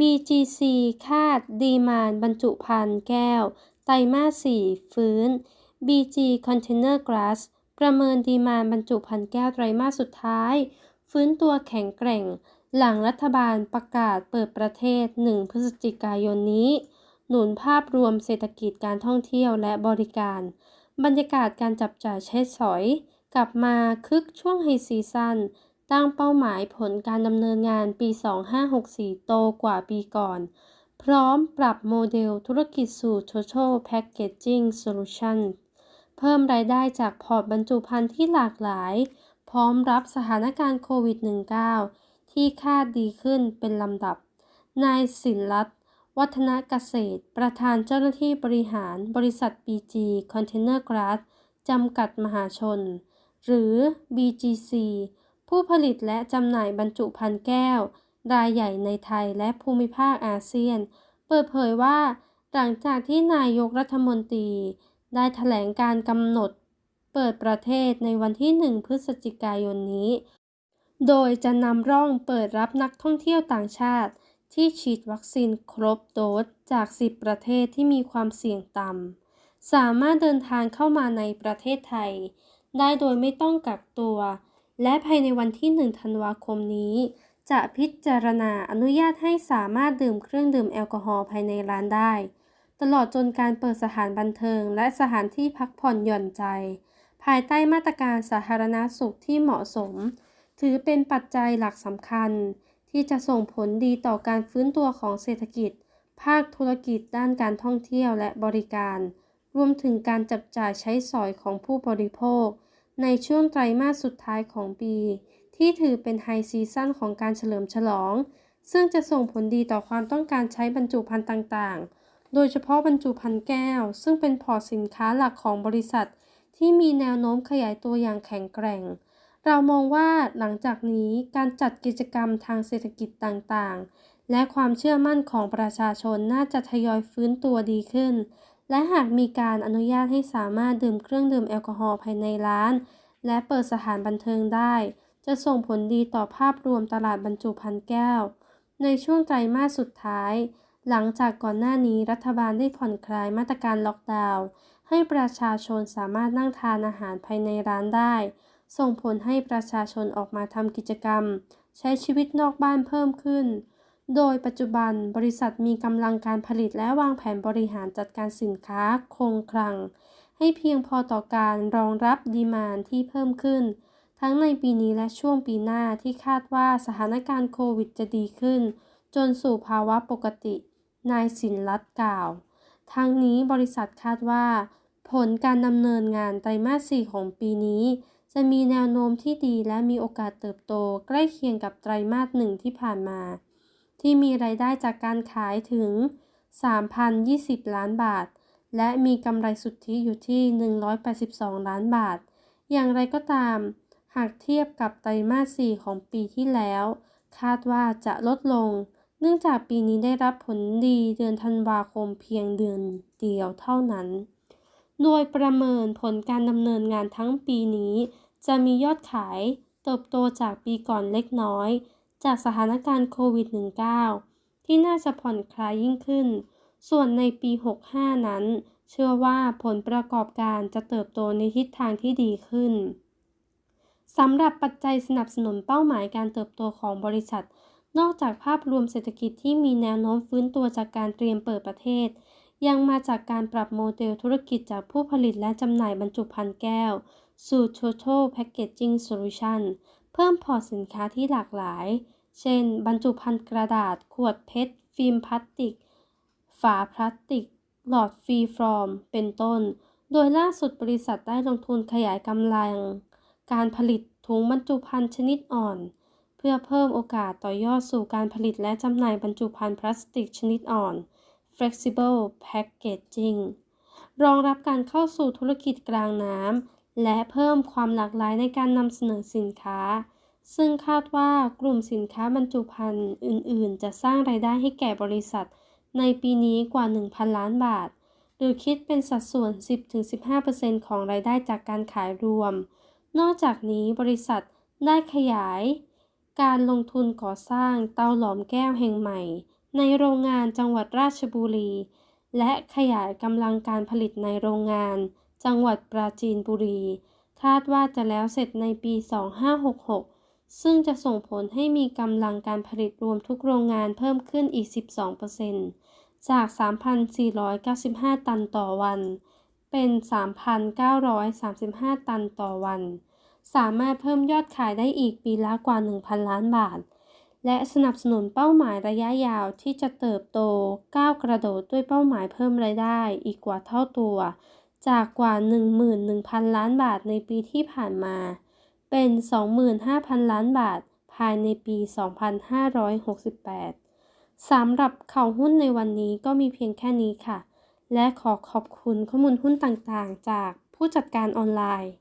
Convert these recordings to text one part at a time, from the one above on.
BGC คาดดีมานบรรจุภัณฑ์แก้ว ไตรมาส 4 ฟื้น BG Container Glass ประเมินดีมานบรรจุภัณฑ์แก้วไตรมาสสุดท้าย ฟื้นตัวแข็งแกร่ง หลังรัฐบาลประกาศเปิดประเทศ 1 พฤศจิกายนนี้ หนุนภาพรวมเศรษฐกิจการท่องเที่ยวและบริการ บรรยากาศการจับจ่ายใช้สอย กลับมาคึกช่วงไฮซีซั่น ตั้งเป้าหมายผลการดำเนินงานปี 2564 โตกว่าปีก่อน พร้อมปรับโมเดลธุรกิจสู่ Total Packaging Solution เพิ่มรายได้จากพอร์ตบรรจุภัณฑ์ที่หลากหลาย พร้อมรับสถานการณ์โควิด -19 ที่คาดดีขึ้นเป็นลำดับ นายสินรัตน์วัฒนเกษตร ประธานเจ้าหน้าที่บริหารบริษัท BG Container Glass จำกัดมหาชน หรือ BGC ผู้ผลิตและจำหน่ายบรรจุภัณฑ์แก้ว รายใหญ่ในไทยและภูมิภาคอาเซียน เปิดเผยว่า หลังจากที่นายกรัฐมนตรี ได้แถลงการกำหนด เปิดประเทศในวันที่ 1 พฤศจิกายนนี้ โดยจะนำร่องเปิดรับนักท่องเที่ยวต่างชาติ ที่ฉีดวัคซีนครบโดสจาก 10 ประเทศที่มีความเสี่ยงต่ำสามารถเดินทางเข้ามาในประเทศไทย ได้โดยไม่ต้องกักตัว และภายในวันที่ 1 ธันวาคมนี้ จะพิจารณาอนุญาตให้สามารถดื่มเครื่องดื่มแอลกอฮอล์ภายในร้านได้ ตลอดจนการเปิดสถานบันเทิงและสถานที่พักผ่อนหย่อนใจ ภายใต้มาตรการสาธารณาสุขที่เหมาะสม ถือเป็นปัจจัยหลักสำคัญ ที่จะส่งผลดีต่อการฟื้นตัวของเศรษฐกิจ ภาคธุรกิจด้านการท่องเที่ยวและบริการ รวมถึงการจับจ่ายใช้สอยของผู้บริโภค ในช่วงไตรมาสสุดท้ายของปี ที่ถือเป็นไฮซีซั่นของการเฉลิมฉลอง ซึ่งจะส่งผลดีต่อความต้องการใช้บรรจุภัณฑ์ต่างๆ โดยเฉพาะบรรจุภัณฑ์แก้ว ซึ่งเป็นพอร์ตสินค้าหลักของบริษัท ที่มีแนวโน้มขยายตัวอย่างแข็งแกร่ง เรามองว่าหลังจากนี้การจัดกิจกรรมทางเศรษฐกิจต่างๆ และความเชื่อมั่นของประชาชนน่าจะทยอยฟื้นตัวดีขึ้น และหากมีการอนุญาตให้สามารถดื่มเครื่องดื่มแอลกอฮอล์ภายในร้าน และเปิดสถานบันเทิงได้ จะส่งผลดีต่อภาพรวมตลาดบรรจุภัณฑ์แก้ว ในช่วงไตรมาสสุดท้าย หลังจากก่อนหน้านี้รัฐบาลได้ผ่อนคลายมาตรการล็อกดาวน์ให้ประชาชนสามารถนั่งทานอาหารภายในร้านได้ ส่งผลให้ประชาชนออกมาทำกิจกรรม ใช้ชีวิตนอกบ้านเพิ่มขึ้น โดยปัจจุบันบริษัทมีกำลังการผลิตและวางแผนบริหารจัดการสินค้าคงคลัง ให้เพียงพอต่อการรองรับดีมานที่เพิ่มขึ้น ทั้งในปีนี้และช่วงปีหน้าที่คาดว่าสถานการณ์โควิดจะดีขึ้น จนสู่ภาวะปกติ นายสินรัตกล่าว ทั้งนี้บริษัทคาดว่า ผลการดำเนินงานไตรมาส 4 ของปีนี้ จะมีแนวโน้มที่ดีและมีโอกาสเติบโตใกล้เคียงกับไตรมาสหนึ่งที่ผ่านมา ที่มีรายได้จากการขายถึง 3,020 ล้านบาท และมีกำไรสุทธิอยู่ที่ 182 ล้านบาท อย่างไรก็ตาม หากเทียบกับไตรมาส 4 ของปีที่แล้ว คาดว่าจะลดลง เนื่องจากปีนี้ได้รับผลดีเดือนธันวาคมเพียงเดือนเดียวเท่านั้น โดยประเมินผลการดำเนินงานทั้งปีนี้ จะมียอดขายเติบโตจากปีก่อนเล็กน้อย จากสถานการณ์โควิด -19 ที่น่าจะผ่อนคลายยิ่งขึ้น ส่วนในปี 65 นั้น เชื่อว่าผลประกอบการจะเติบโตในทิศทางที่ดีขึ้นสำหรับปัจจัยสนับสนุนเป้าหมายการเติบโตของบริษัท นอกจากภาพรวมเศรษฐกิจที่มีแนวโน้มฟื้นตัวจากการเตรียมเปิดประเทศ ยังมาจากการปรับโมเดลธุรกิจจากผู้ผลิตและจำหน่ายบรรจุภัณฑ์แก้ว สู่ Total Packaging Solution เพิ่มพอร์ตสินค้าที่หลากหลาย เช่น บรรจุภัณฑ์กระดาษ ขวดเพชร ฟิล์มพลาสติก ฝาพลาสติก หลอดฟรีฟรอม เป็นต้น โดยล่าสุดบริษัทได้ลงทุนขยายกำลัง การผลิตถุงบรรจุภัณฑ์ชนิดอ่อน เพื่อเพิ่มโอกาสต่อยอดสู่การผลิตและจำหน่ายบรรจุภัณฑ์พลาสติกชนิดอ่อน Flexible Packaging รองรับการเข้าสู่ธุรกิจกลางน้ำ และเพิ่มความหลากหลายในการนำเสนอสินค้า ซึ่งคาดว่ากลุ่มสินค้าบรรจุภัณฑ์อื่น ๆ จะสร้างรายได้ให้แก่บริษัท ในปีนี้กว่า 1,000 ล้านบาท หรือคิดเป็นสัดส่วน 10-15%ของรายได้จากการขายรวม นอกจากนี้บริษัทได้ขยาย การลงทุนก่อสร้างเตาหลอมแก้วแห่งใหม่ ในโรงงานจังหวัดราชบุรี และขยายกำลังการผลิตในโรงงาน จังหวัดปราจีนบุรี คาดว่าจะแล้วเสร็จในปี 2566 ซึ่งจะส่งผลให้มีกำลังการผลิตรวมทุกโรงงานเพิ่มขึ้นอีก 12%จาก 3,495 ตันต่อวัน เป็น 3,935 ตันต่อวัน สามารถเพิ่มยอดขายได้อีกปีละกว่า 1,000 ล้านบาทและสนับสนุนเป้าหมายระยะยาวที่จะเติบโตก้าวกระโดดด้วยเป้าหมายเพิ่มรายได้อีกกว่าเท่าตัว จากกว่า 11,000 ล้านบาทในปีที่ผ่านมา เป็น 25,000 ล้านบาทภายในปี 2568 สำหรับข่าวหุ้นในวันนี้ก็มีเพียงแค่นี้ค่ะ และขอขอบคุณข้อมูลหุ้นต่างๆ จากผู้จัดการออนไลน์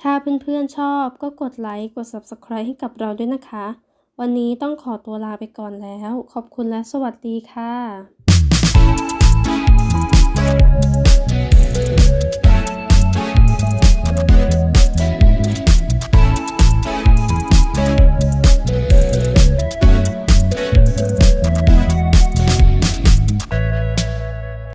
ถ้าเพื่อนๆชอบก็กดไลค์ กด Subscribe ให้กับเราด้วยนะคะ วันนี้ต้องขอตัวลาไปก่อนแล้ว ขอบคุณและสวัสดีค่ะ